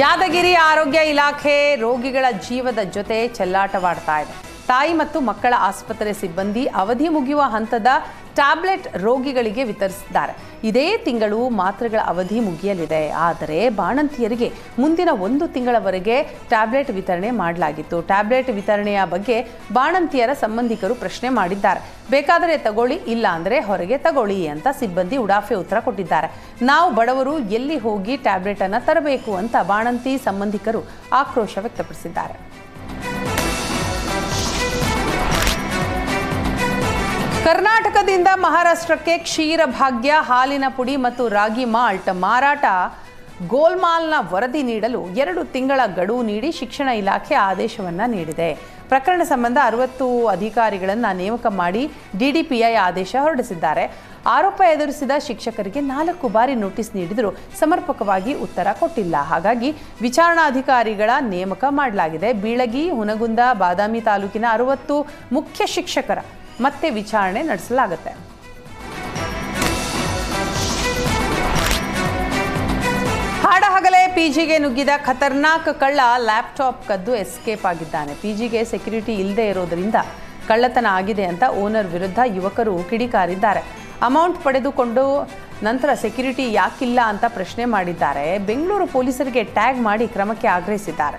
ಯಾದಗಿರಿ ಆರೋಗ್ಯ ಇಲಾಖೆ ರೋಗಿಗಳ ಜೀವದ ಜೊತೆ ಚೆಲ್ಲಾಟವಾಡ್ತಾ ಇದೆ. ತಾಯಿ ಮತ್ತು ಮಕ್ಕಳ ಆಸ್ಪತ್ರೆ ಸಿಬ್ಬಂದಿ ಅವಧಿ ಮುಗಿಯುವ ಹಂತದ ಟ್ಯಾಬ್ಲೆಟ್ ರೋಗಿಗಳಿಗೆ ವಿತರಿಸಿದ್ದಾರೆ. ಇದೇ ತಿಂಗಳು ಮಾತ್ರೆಗಳ ಅವಧಿ ಮುಗಿಯಲಿದೆ. ಆದರೆ ಬಾಣಂತಿಯರಿಗೆ ಮುಂದಿನ ಒಂದು ತಿಂಗಳವರೆಗೆ ಟ್ಯಾಬ್ಲೆಟ್ ವಿತರಣೆ ಮಾಡಲಾಗಿತ್ತು. ಟ್ಯಾಬ್ಲೆಟ್ ವಿತರಣೆಯ ಬಗ್ಗೆ ಬಾಣಂತಿಯರ ಸಂಬಂಧಿಕರು ಪ್ರಶ್ನೆ ಮಾಡಿದ್ದಾರೆ. ಬೇಕಾದರೆ ತಗೊಳ್ಳಿ, ಇಲ್ಲ ಅಂದರೆ ಹೊರಗೆ ತಗೊಳ್ಳಿ ಅಂತ ಸಿಬ್ಬಂದಿ ಉಡಾಫೆ ಉತ್ತರ ಕೊಟ್ಟಿದ್ದಾರೆ. ನಾವು ಬಡವರು ಎಲ್ಲಿ ಹೋಗಿ ಟ್ಯಾಬ್ಲೆಟ್ ಅನ್ನು ತರಬೇಕು ಅಂತ ಬಾಣಂತಿ ಸಂಬಂಧಿಕರು ಆಕ್ರೋಶ ವ್ಯಕ್ತಪಡಿಸಿದ್ದಾರೆ. ಕರ್ನಾಟಕದಿಂದ ಮಹಾರಾಷ್ಟ್ರಕ್ಕೆ ಕ್ಷೀರ ಭಾಗ್ಯ, ಹಾಲಿನ ಪುಡಿ ಮತ್ತು ರಾಗಿ ಮಾಲ್ಟ್ ಮಾರಾಟ. ಗೋಲ್ಮಾಲ್ನ ವರದಿ ನೀಡಲು ಎರಡು ತಿಂಗಳ ಗಡುವು ನೀಡಿ ಶಿಕ್ಷಣ ಇಲಾಖೆ ಆದೇಶವನ್ನು ನೀಡಿದೆ. ಪ್ರಕರಣ ಸಂಬಂಧ ಅರವತ್ತು ಅಧಿಕಾರಿಗಳನ್ನು ನೇಮಕ ಮಾಡಿ ಡಿಡಿಪಿಐ ಆದೇಶ ಹೊರಡಿಸಿದ್ದಾರೆ. ಆರೋಪ ಎದುರಿಸಿದ ಶಿಕ್ಷಕರಿಗೆ ನಾಲ್ಕು ಬಾರಿ ನೋಟಿಸ್ ನೀಡಿದರೂ ಸಮರ್ಪಕವಾಗಿ ಉತ್ತರ ಕೊಟ್ಟಿಲ್ಲ. ಹಾಗಾಗಿ ವಿಚಾರಣಾಧಿಕಾರಿಗಳ ನೇಮಕ ಮಾಡಲಾಗಿದೆ. ಬೀಳಗಿ, ಹುನಗುಂದ, ಬಾದಾಮಿ ತಾಲೂಕಿನ ಅರವತ್ತು ಮುಖ್ಯ ಶಿಕ್ಷಕರ ಮತ್ತೆ ವಿಚಾರಣೆ ನಡೆಸಲಾಗುತ್ತೆ. ಹಾಡಹಗಲೇ ಪಿಜಿಗೆ ನುಗ್ಗಿದ ಖತರ್ನಾಕ್ ಕಳ್ಳ ಲ್ಯಾಪ್ಟಾಪ್ ಕದ್ದು ಎಸ್ಕೇಪ್ ಆಗಿದ್ದಾನೆ. ಪಿಜಿಗೆ ಸೆಕ್ಯೂರಿಟಿ ಇಲ್ಲದೆ ಇರೋದರಿಂದ ಕಳ್ಳತನ ಆಗಿದೆ ಅಂತ ಓನರ್ ವಿರುದ್ಧ ಯುವಕರು ಕಿಡಿಕಾರಿದ್ದಾರೆ. ಅಮೌಂಟ್ ಪಡೆದುಕೊಂಡು ನಂತರ ಸೆಕ್ಯೂರಿಟಿ ಯಾಕಿಲ್ಲ ಅಂತ ಪ್ರಶ್ನೆ ಮಾಡಿದ್ದಾರೆ. ಬೆಂಗಳೂರು ಪೊಲೀಸರಿಗೆ ಟ್ಯಾಗ್ ಮಾಡಿ ಕ್ರಮಕ್ಕೆ ಆಗ್ರಹಿಸಿದ್ದಾರೆ.